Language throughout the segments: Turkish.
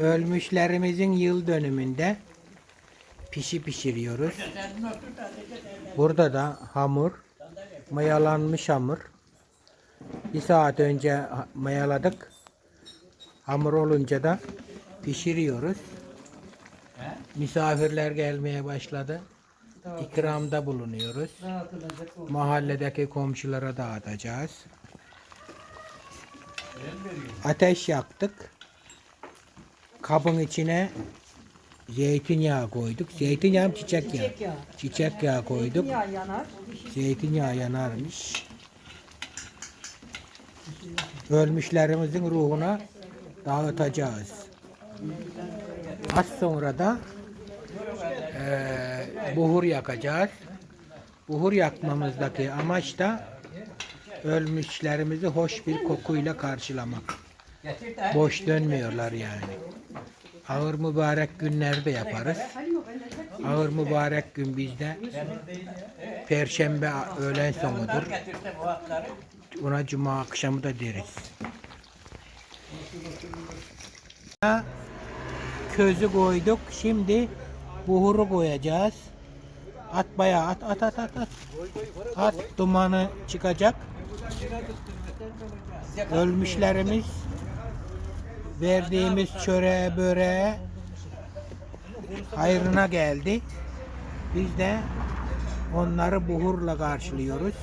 Ölmüşlerimizin yıl dönümünde pişi pişiriyoruz. Burada da hamur, mayalanmış hamur. Bir saat önce mayaladık. Hamur olunca da pişiriyoruz. Misafirler gelmeye başladı. İkramda bulunuyoruz. Mahalledeki komşulara dağıtacağız. Ateş yaktık. Kabın içine zeytinyağı koyduk. Zeytinyağı mı çiçek yağı? Çiçek yağı. Çiçek yağı koyduk. Ya yanar. Zeytinyağı yanarmış. Ölmüşlerimizin ruhuna dağıtacağız. Az sonra da eee, buhur yakacağız. Buhur yakmamızdaki amaç da ölmüşlerimizi hoş bir kokuyla karşılamak. Boş dönmüyorlar yani. Ağır mübarek günlerde yaparız. Ağır mübarek gün bizde Perşembe öğlen sonudur. Buna cuma akşamı da deriz. Közü koyduk. Şimdi buhuru koyacağız. At bayağı at at at at at. At dumanı çıkacak. Ölmüşlerimiz verdiğimiz çöreğe böreğe hayrına geldi. Biz de onları buhurla karşılıyoruz.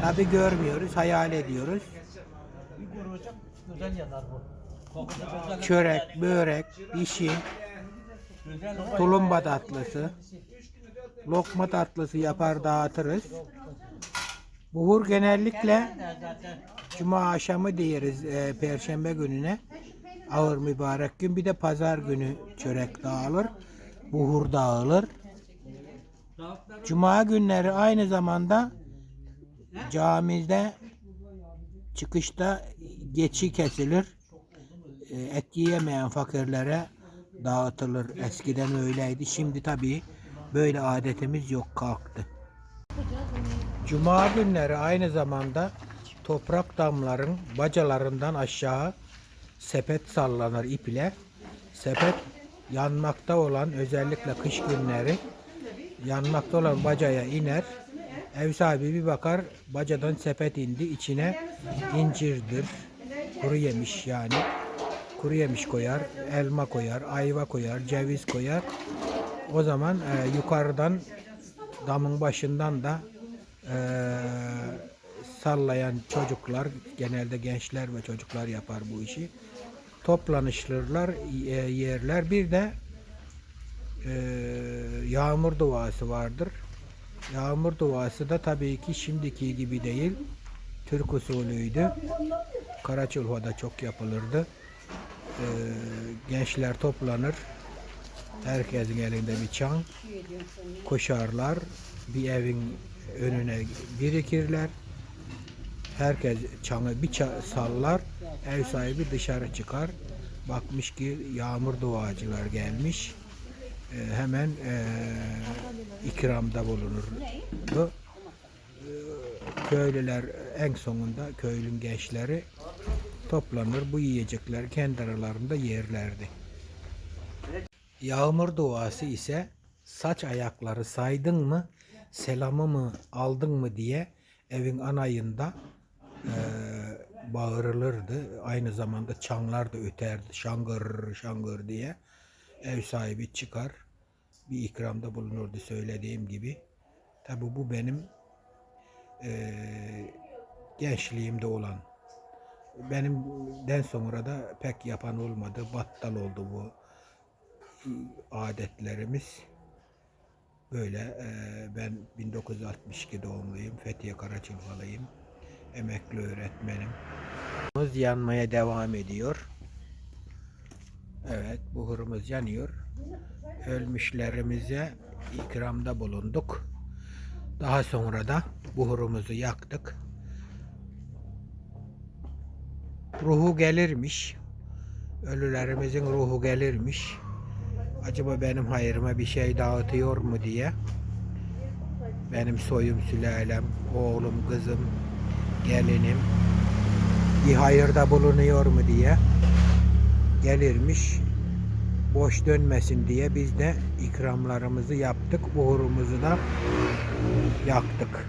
Tabi görmüyoruz, hayal ediyoruz. Çörek, börek, pişi, tulumba tatlısı, lokma tatlısı yapar dağıtırız. Buhur genellikle Cuma akşamı diyeriz e, Perşembe gününe. Ağır mübarek gün. Bir de pazar günü çörek dağılır. Buhur dağılır. Cuma günleri aynı zamanda camide çıkışta geçi kesilir. E, Et yiyemeyen fakirlere dağıtılır. Eskiden öyleydi. Şimdi tabii böyle adetimiz yok kalktı. Cuma günleri aynı zamanda toprak damların bacalarından aşağı sepet sallanır ip ile. Sepet yanmakta olan özellikle kış günleri yanmakta olan bacaya iner. Ev sahibi bir bakar bacadan sepet indi içine incirdir. Kuru yemiş yani. Kuru yemiş koyar, elma koyar, ayva koyar, ceviz koyar. O zaman e, yukarıdan damın başından da e, sallayan çocuklar, genelde gençler ve çocuklar yapar bu işi. Toplanışırlar, e, yerler. Bir de e, yağmur duası vardır. Yağmur duası da tabii ki şimdiki gibi değil. Türk usulüydü. Karaçulha'da çok yapılırdı. E, gençler toplanır. Herkesin elinde bir çan. Koşarlar. Bir evin önüne birikirler. Herkes çanı bir sallar. Ev sahibi dışarı çıkar. Bakmış ki yağmur duacılar gelmiş. Ee, hemen ee, ikramda bulunurdu. Ee, köylüler en sonunda köylün gençleri toplanır. Bu yiyecekleri kendi aralarında yerlerdi. Yağmur duası ise saç ayakları saydın mı, selamı mı aldın mı diye evin anayında eee bağırılırdı. Aynı zamanda çanlar da öterdi. Şangır şangır diye. Ev sahibi çıkar. Bir ikramda bulunurdu söylediğim gibi. Tabi bu benim eee gençliğimde olan. Benimden sonra da pek yapan olmadı. Battal oldu bu adetlerimiz böyle eee, ben 1962 doğumluyum Fethiye Karaçılhalıyım emekli öğretmenim. Yanmaya devam ediyor. Evet buhurumuz yanıyor. Ölmüşlerimize ikramda bulunduk. Daha sonra da buhurumuzu yaktık. Ruhu gelirmiş. Ölülerimizin ruhu gelirmiş. Acaba benim hayrıma bir şey dağıtıyor mu diye. Benim soyum sülalem, oğlum, kızım, gelinim bir hayırda bulunuyor mu diye gelirmiş. Boş dönmesin diye biz de ikramlarımızı yaptık. Buhurumuzu da yaktık.